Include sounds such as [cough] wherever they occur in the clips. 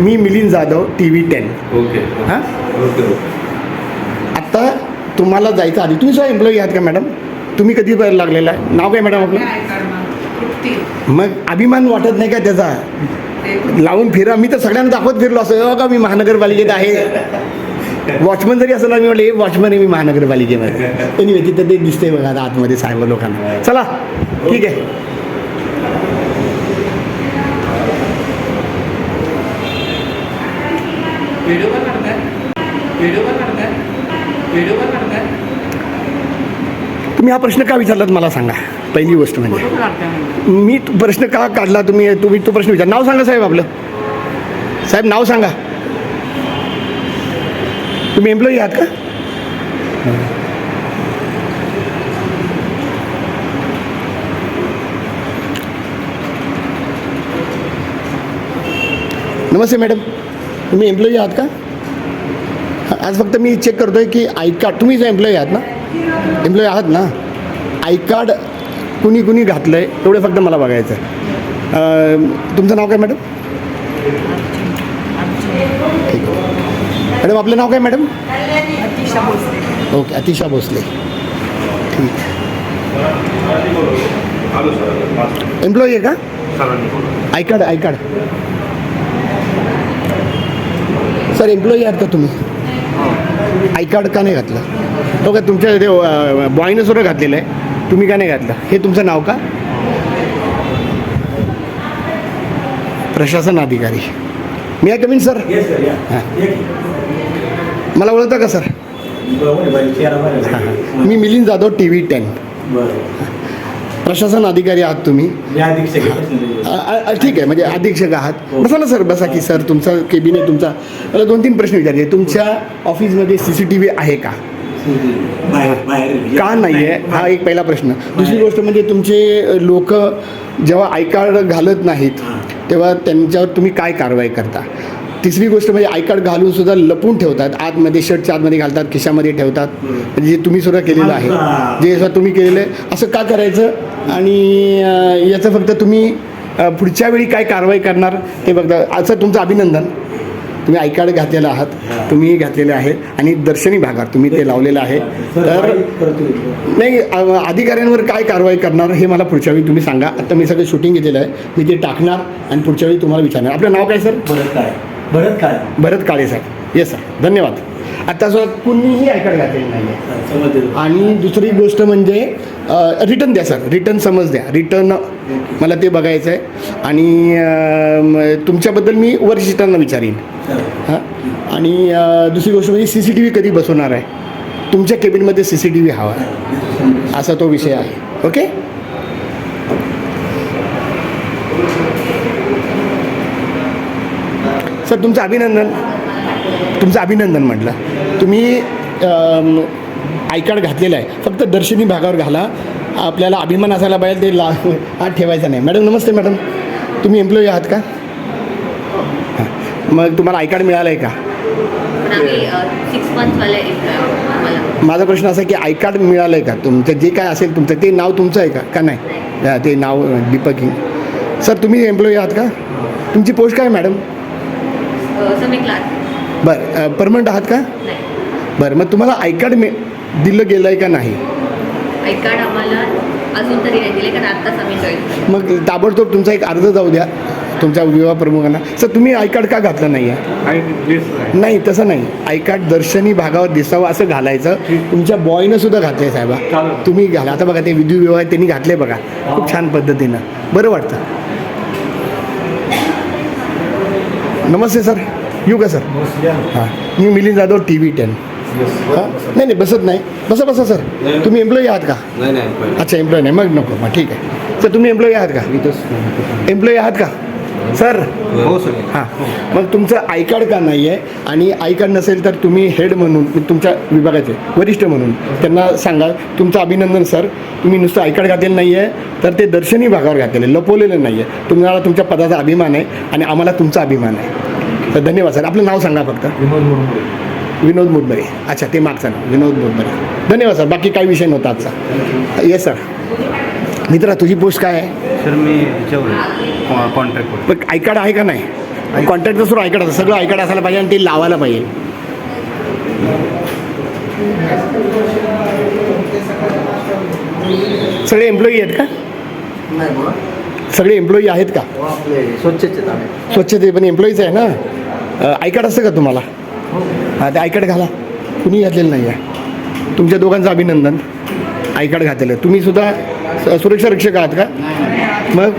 मी Milind Jadhav T V ten. Okay. हां? Okay. आत्ता तुम्हाला जायचं आधी. तुम्ही सुद्धा एम्प्लॉई आहात का मॅडम तुम्ही कधी बाहेर लागलेला आहे? नाव काय मॅडम आपलं? मग अभिमान वाटत नाही का त्याचा? लावून फिरा. मी तर सगळ्यांना दाखवत फिरलो असं. "हो का मी महानगरपालिकेत आहे? वॉचमन जरी असं ना मी म्हटलं वॉचमन आहे मी महानगरपालिकेमध्ये. एनिवे तिथं ते दिसतंय बघा आता आतमध्ये साहेब लोकांना. चला ठीक आहे. व्हिडिओ पण काढताय व्हिडिओ पण काढताय व्हिडिओ पण काढताय तुम्ही हा प्रश्न का विचारलात मला सांगा? पहिली गोष्ट म्हणजे. फोटो काढताय म्हणजे मी तो प्रश्न का काढला तुम्ही? तुम्ही तो प्रश्न विचार. नाव सांगा साहेब आपलं. साहेब नाव सांगा. तुम्ही एम्प्लॉई आहात का? नमस्ते मॅडम. तुम्ही एम्प्लॉई आहात का? हा, आज फक्त मी चेक करतो आहे की आय कार्ड तुम्हीच एम्प्लॉई आहात ना? एम्प्लॉई आहात ना? आय कार्ड कुणी कुणी घातलं आहे एवढं फक्त मला बघायचं आहे अं, तुमचं नाव काय मॅडम ठीक. आहे मॅडम आपलं नाव काय मॅडम अतिशा भोसले. ओके अतिशा भोसले. ठीक. एम्प्लॉई आहे का? I card I card sir employee आहात का तुम्ही? आय कार्ड का नाही घातलं? हो का तुमच्या ते बॉयनं सुद्धा घातलेलं आहे. तुम्ही का नाही घातलं? हे तुमचं नाव का? प्रशासन अधिकारी. मी आहे कमीन सर येस सर या हां. मला ओळखता का सर. मी Milind Jadhav T V ten. बरं प्रशासन अधिकारी आहात तुम्ही. अ- अ- ठीक आहे म्हणजे अधीक्षक आहात. हो. बसा ना सर बसा की सर तुमचा केबिन आहे तुमचा मला दोन तीन प्रश्न विचारायचे. तुमच्या ऑफिसमध्ये सी सी टी व्ही आहे का? का नाही आहे हा एक पहिला प्रश्न. दुसरी गोष्ट म्हणजे तुमचे लोक जेव्हा आय कार्ड घालत नाहीत. तेव्हा त्यांच्यावर तुम्ही काय कारवाई करता? तिसरी गोष्ट म्हणजे आय कार्ड घालून सुद्धा लपून ठेवतात. आतमध्ये शर्टच्या आतमध्ये घालतात खिशामध्ये ठेवतात. म्हणजे जे तुम्ही सुद्धा केलेलं आहे. जे सुद्धा तुम्ही केलेलं आहे असं का करायचं? आणि याचं फक्त तुम्ही पुढच्या वेळी काय कारवाई करणार ते बघता असं तुमचं अभिनंदन. तुम्ही आय कार्ड घातलेलं आहात. तुम्ही घातलेले आहे आणि दर्शनी भागात तुम्ही ते लावलेलं आहे. तर. नाही अधिकाऱ्यांवर काय कारवाई करणार हे मला पुढच्या वेळी तुम्ही सांगा. आता मी सगळं शूटिंग घेतलेलं आहे. मी ते टाकणार आणि पुढच्या वेळी तुम्हाला विचारणार. आपलं नाव काय सर भरत काय? भरत काय भरत काळे साहेब येस सर धन्यवाद. आता सर कुणीही ऐकायला घातलेलं नाही आहे आणि दुसरी गोष्ट म्हणजे रिटर्न द्या सर रिटर्न समज द्या. रिटर्न मला ते बघायचं आहे आणि तुमच्याबद्दल मी वरिष्ठांना विचारीन. हां. आणि दुसरी गोष्ट म्हणजे सी सी टी व्ही कधी बसवणार आहे? तुमच्या केबिनमध्ये सी सी टी व्ही हवा आहे. असा तो विषय आहे. ओके सर तुमचं अभिनंदन. तुमचं अभिनंदन म्हटलं. तुम्ही आय कार्ड घातलेलं आहे. फक्त दर्शनी भागावर घाला. आपल्याला अभिमान असायला पाहिजे ते ला आत ठेवायचा नाही. मॅडम नमस्ते मॅडम. तुम्ही एम्प्लॉई आहात का? हां. मग तुम्हाला आय कार्ड मिळालं आहे का माझा प्रश्न असा की आय कार्ड मिळालं आहे का? तुमचं जे काय असेल तुमचं ते नाव तुमचं आहे का? का नाही? ते नाव दीपक सर तुम्ही एम्प्लॉई आहात का? तुमची पोस्ट काय मॅडम? बरं परमनंट आहात का? नाही. बरं मग तुम्हाला आय कार्ड मिळ दिलं गेलं आहे का नाही? आय कार्ड आम्हाला अजून तरी नाही दिले कारण आत्ताच आम्ही जॉईन मग ताबडतोब तुमचा एक अर्ज जाऊ द्या तुमच्या विवाह प्रमुखांना. सर तुम्ही आय कार्ड का घातलं नाही आहे नाही. तसं नाही. आय कार्ड दर्शनी भागावर दिसावं असं घालायचं. तुमच्या बॉयनं सुद्धा घातलंय साहेबा. तुम्ही घाला. आता बघा ते विधी विवाह त्यांनी घातले बघा. खूप छान पद्धतीनं. बरं वाटतं. नमस्ते सर. येऊ का सर? हां. मी Milind Jadhav T V ten. हां? नाही नाही बसत नाही. बसा बसा सर. तुम्ही एम्प्लॉई आहात का? नाही नाही अच्छा एम्प्लॉई नाही. मग नको मग ठीक आहे. सर तुम्ही एम्प्लॉई आहात का? एम्प्लॉई आहात का? सर. हो सर. हां. मग तुमचं आय कार्ड का नाही आहे आणि आय कार्ड नसेल तर तुम्ही हेड म्हणून तुमच्या विभागाचे वरिष्ठ म्हणून त्यांना सांगा. तुमचं अभिनंदन सर. तुम्ही नुसतं आय कार्ड घातलेलं नाही आहे तर ते दर्शनी भागावर घातलेलं लपवलेलं नाही आहे तुम्हाला तुमच्या पदाचा अभिमान आहे आणि आम्हाला तुमचा अभिमान आहे. तर धन्यवाद सर. आपलं नाव सांगा फक्त. विनोद मुदबरे अच्छा ते मागचं नाव विनोद मुदबरे धन्यवाद सर. बाकी काही विषय नव्हता आजचा. येस सर मित्रा तुझी पोस्ट काय आहे? सर मी कॉन्ट्रॅक्टवर पण आय कार्ड आहे का नाही? कॉन्ट्रॅक्टर सुरू आयकाड असतं सगळं आयकाड असायला पाहिजे आणि ते लावायला पाहिजे. सगळे एम्प्लॉई आहेत का? नाही बोला सगळे एम्प्लॉई आहेत का? हो, स्वच्छते पण एम्प्लॉईज आहे ना? आयकार्ड असतं का तुम्हाला? हां. ते आयकार्ड घाला. कुणी घातलेलं नाही आहे तुमच्या दोघांचं अभिनंदन. आयकार्ड घातलेलं तुम्ही सुद्धा स- सुरक्षा रक्षक आहात का? मग?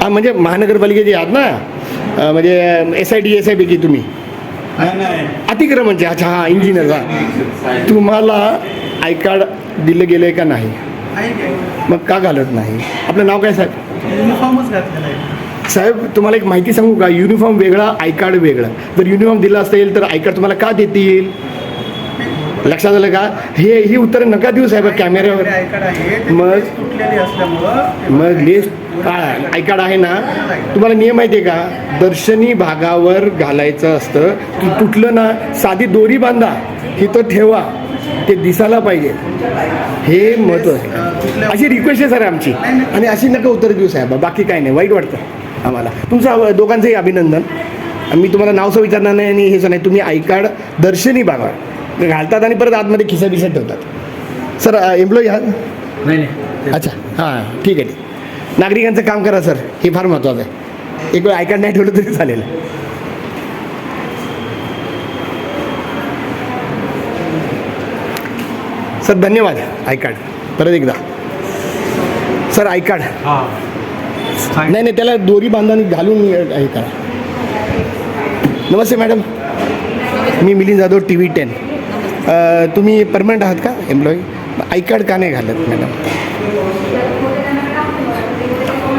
हां म्हणजे महानगरपालिकेचे आहात ना? म्हणजे S I D S I पैकी तुम्ही? अतिक्रमणचे अच्छा हां इंजिनियरचा तुम्हाला आय कार्ड दिलं गेलं आहे का? नाही मग का घालत नाही? आपलं नाव काय साहेब? युनिफॉर्मच घातलेला आहे. साहेब तुम्हाला एक माहिती सांगू का? युनिफॉर्म वेगळा आय कार्ड वेगळं. जर युनिफॉर्म दिला असेल तर आय कार्ड तुम्हाला का देतील? लक्षात आलं का? हे ही उत्तरं नका देऊ साहेब कॅमेऱ्यावर. मग? मग लिस्ट काय आय कार्ड आहे ना? तुम्हाला नियम माहिती आहे का? दर्शनी भागावर घालायचं असतं. की तुटलं ना साधी दोरी बांधा. तिथं ठेवा. ते दिसायला पाहिजे. हे महत्त्व आहे. अशी रिक्वेस्ट आहे सर आमची. आणि अशी नका उत्तर देऊ साहेब. बाकी काय नाही. वाईट वाटतं आम्हाला. तुमचं दोघांचंही अभिनंदन. मी तुम्हाला नावचं विचारणार नाही आणि हे नाही. तुम्ही आय कार्ड दर्शनी भागावर. घालतात आणि परत आतमध्ये खिसा बिसा ठेवतात. सर एम्प्लॉई आहात? नाही नाही. अच्छा. हां ठीक आहे. ठीक नागरिकांचं काम करा सर. हे फार महत्त्वाचं आहे. एक वेळ कार्ड नाही ठेवलं तरी चालेल. सर धन्यवाद. आय कार्ड परत एकदा. सर आय कार्ड नाही नाही त्याला दोरी बांधाने घालून करा. नमस्ते मॅडम. मी Milind Jadhav T V ten. तुम्ही परमनंट आहात का एम्प्लॉई आय कार्ड का नाही घालत मॅडम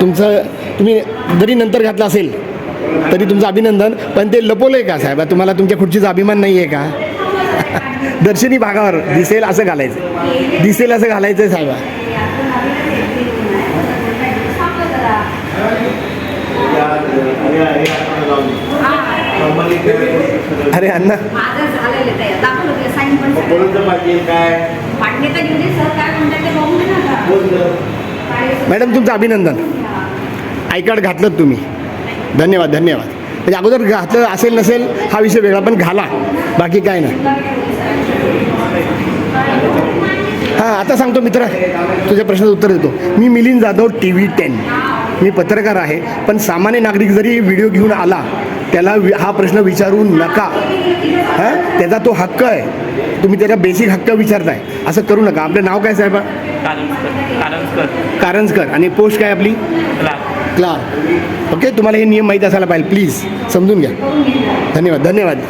तुमचं तुम्ही जरी नंतर घातलं असेल तरी तुमचं अभिनंदन पण ते लपवलं आहे का साहेब? तुम्हाला तुमच्या खुर्चीचा अभिमान नाही आहे का? [laughs] दर्शनी भागावर दिसेल असं घालायचं. दिसेल असं घालायचं आहे साहेबा. अरे अण्णा माझं झालेलं ते दाखवलं ते साईन पण झालं. काय. मॅडम तुमचं अभिनंदन. आय कार्ड घातलं तुम्ही. धन्यवाद धन्यवाद. म्हणजे अगोदर घातलं असेल नसेल हा विषय वेगळा पण घाला. बाकी काय नाही. हां आता सांगतो मित्र तुझ्या प्रश्नाचं उत्तर देतो. मी Milind Jadhav T V ten. मी पत्रकार आहे पण सामान्य नागरिक जरी व्हिडिओ घेऊन आला त्याला हा प्रश्न विचारू नका. हां? त्याचा तो हक्क आहे. तुम्ही त्याचा बेसिक हक्क विचारताय. असं करू नका. आपलं नाव काय साहेब? कारंजकर आणि पोस्ट काय आपली? क्लार्क. ओके तुम्हाला हे नियम माहीत असायला पाहिजे. प्लीज समजून घ्या. धन्यवाद धन्यवाद.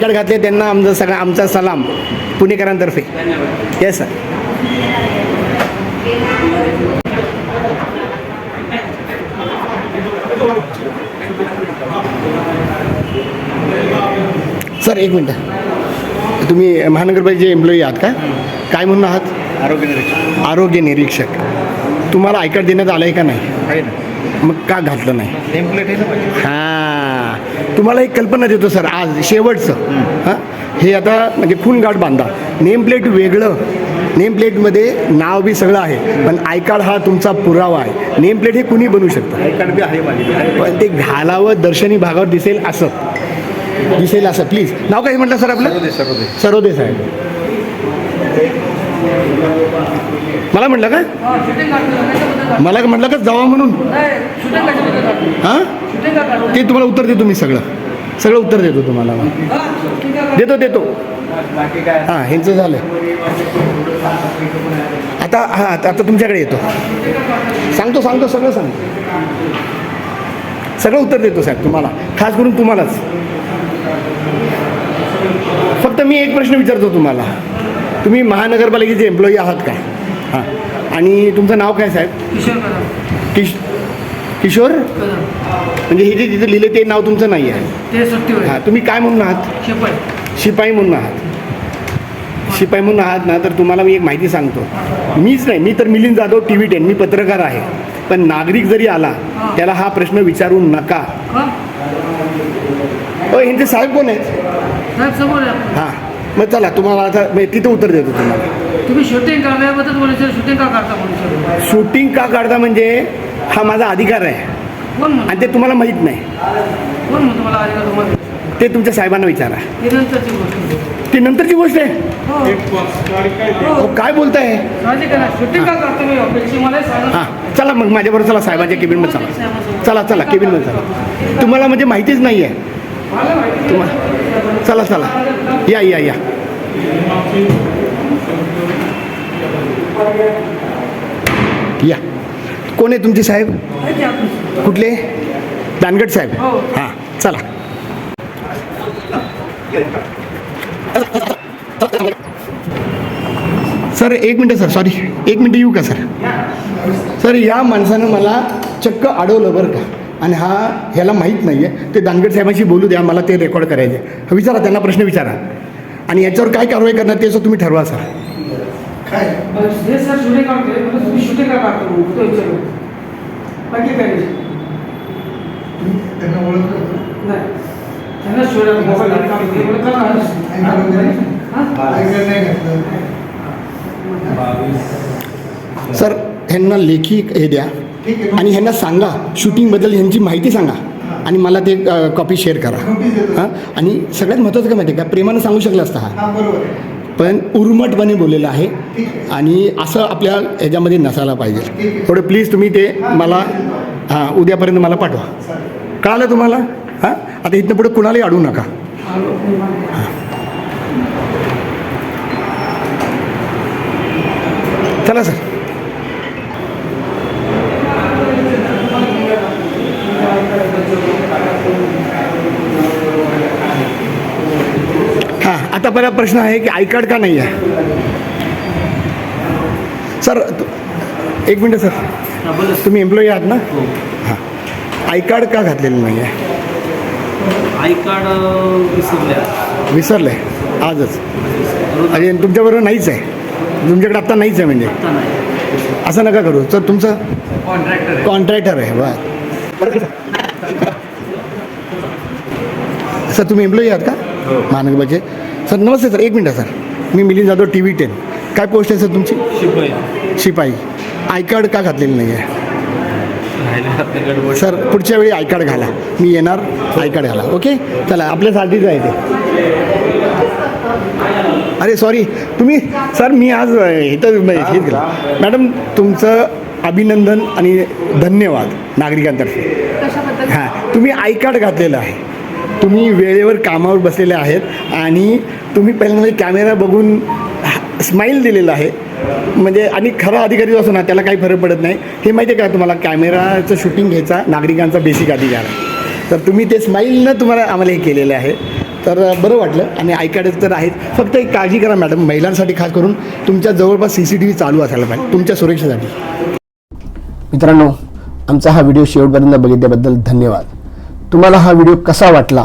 कार्ड घातले त्यांना आमचा सगळा आमचा सलाम. पुणेकरांतर्फे. येस सर सर एक मिनटं. तुम्ही महानगरपालिकेचे एम्प्लॉई आहात का? काय म्हणून आहात? आरोग्य निरीक्षण आरोग्य निरीक्षक. तुम्हाला आय कार्ड देण्यात आलं आहे का नाही? मग का घातलं नाही? हां. तुम्हाला एक कल्पना देतो सर. आज शेवटचं. हां. हे आता म्हणजे खून गाठ बांधा. नेम प्लेट वेगळं. नेम प्लेटमध्ये नाव बी सगळं आहे. पण आय कार्ड हा तुमचा पुरावा आहे. नेम प्लेट हे कुणी बनवू शकतं? आय कार्ड बी आहे पण ते घालावं दर्शनी भागावर दिसेल असं. दिसेल असं. प्लीज नाव काय म्हटलं सर आपलं? सर्व सरोदे. साहेब. मला म्हटलं का? मला म्हटलं का जावा म्हणून? हां? ते तुम्हाला उत्तर देतो मी सगळं. सगळं उत्तर देतो तुम्हाला. देतो देतो. हां ह्यांचं झालं. आता हां आता तुमच्याकडे येतो. सांगतो सांगतो सगळं सांगतो. सगळं उत्तर देतो साहेब तुम्हाला. खास करून तुम्हालाच. फक्त मी एक प्रश्न विचारतो तुम्हाला. तुम्ही महानगरपालिकेचे एम्प्लॉई आहात का? हां. आणि तुमचं नाव काय साहेब? किश किशोर? म्हणजे हे जे तिथे लिहिलं ते नाव तुमचं नाही आहे. हां तुम्ही काय म्हणून आहात? शिपाई. शिपाई म्हणून आहात. शिपाई म्हणून आहात ना तर तुम्हाला मी एक माहिती सांगतो. मीच नाही मी तर Milind Jadhav T V ten मी पत्रकार आहे. पण नागरिक जरी आला त्याला हा प्रश्न विचारू नका. ह्यांचे साहेब कोण आहेत? साहेब समोर आहे. हां मग चला तुम्हाला आता मी तिथं उत्तर देतो तुम्हाला. तुम्ही शूटिंग करण्याबद्दल बोलायचं शूटिंग का करता बोलायचं शूटिंग का काढता म्हणजे हा माझा अधिकार आहे. कोण म्हणतो? आणि ते तुम्हाला माहीत नाही. कोण म्हणतो मला आधी तुम्हाला? ते तुमच्या साहेबांना विचारा. ही नंतरची गोष्ट आहे. ती नंतरची गोष्ट आहे? हो. अहो, हो. काय बोलताय? साहजिक आहे ना शूटिंग का करतो मी ऑफिसची मला सांगा हां चला मग माझ्याबरोबर चला साहेबांच्या केबिनमध्ये चला. चला चला केबिनमध्ये चला. तुम्हाला म्हणजे माहितीच नाही आहे मला माहिती तुम्हाला चला चला. या या या. या. कोण आहे तुमचे साहेब. कुठले? दानगड साहेब. हो. हां चला. सर एक मिनटं सर. सॉरी एक मिनटं येऊ का सर? सर या माणसानं मला चक्क अडवलं बरं का. आणि हा ह्याला माहीत नाही आहे ते दानगड साहेबांशी बोलू द्या मला ते रेकॉर्ड करायचे आहे. विचारा त्यांना प्रश्न विचारा. आणि याच्यावर काय कारवाई करणार ते असं तुम्ही ठरवा सर. हे काय. हा? सर ह्यांना लेखी हे द्या. आणि ह्यांना सांगा शूटिंगबद्दल ह्यांची माहिती सांगा. आणि मला ते कॉपी शेअर करा. हां? आणि सगळ्यात महत्त्वाचं काय माहिती आहे का? प्रेमानं सांगू शकला असता हा. पण उर्मटपणे बोललेला आहे. आणि असं आपल्या ह्याच्यामध्ये नसायला पाहिजे. थोडं प्लीज तुम्ही ते मला हां उद्यापर्यंत मला पाठवा. कळालं तुम्हाला? हां? आता इथनं पुढे कुणालाही अडवू नका. चला सर हां आता पहिला प्रश्न आहे की आय कार्ड का नाही आहे? सर तु- एक मिनटं सर. तुम्ही एम्प्लॉई आहात ना? हां. आय कार्ड का घातलेलं नाही आहे? आय कार्ड विसरल्या. विसरलं. आहे आजच. आणि तुमच्याबरोबर नाहीच आहे. तुमच्याकडे आत्ता नाहीच आहे म्हणजे. असं नका करू. तर तुमचं? कॉन्ट्रॅक्टर आहे. कॉन्ट्रॅक्टर आहे. बर सर? तुम्ही एम्प्लॉई आहात का? महानगरपालिके सर नमस्ते सर एक मिनटं सर. मी Milind Jadhav T V ten. काय पोस्ट आहे सर तुमची? शिपाई. शिपाई. आय कार्ड का घातलेलं नाही आहे सर पुढच्या वेळी आय कार्ड घाला. मी येणार आय कार्ड घाला. ओके चला आपल्यासाठीच आहे ते. अरे सॉरी तुम्ही सर मी आज इथं हे केलं. मॅडम तुमचं अभिनंदन आणि धन्यवाद नागरिकांतर्फे. कशाबद्दल? हां तुम्ही आय कार्ड घातलेलं आहे. तुम्ही वेळेवर कामावर बसलेले आहेत आणि तुम्ही पहिल्यांदा म्हणजे कॅमेरा बघून स्माईल दिलेलं आहे म्हणजे आणि खरा अधिकारी असो ना त्याला काही फरक पडत नाही. हे माहिती आहे का तुम्हाला? कॅमेराचं शूटिंग घ्यायचा नागरिकांचा बेसिक अधिकार आहे. तर तुम्ही ते स्माईलनं तुम्हाला आम्हाला हे केलेलं आहे. तर बरं वाटलं आणि ऐकायचं तर आहेत फक्त एक काळजी करा मॅडम महिलांसाठी खास करून तुमच्या जवळपास सी सी टी व्ही चालू असायला पाहिजे तुमच्या सुरक्षेसाठी. मित्रांनो आमचा हा व्हिडिओ शेवटपर्यंत बघितल्याबद्दल धन्यवाद. तुम्हाला हा व्हिडिओ कसा वाटला?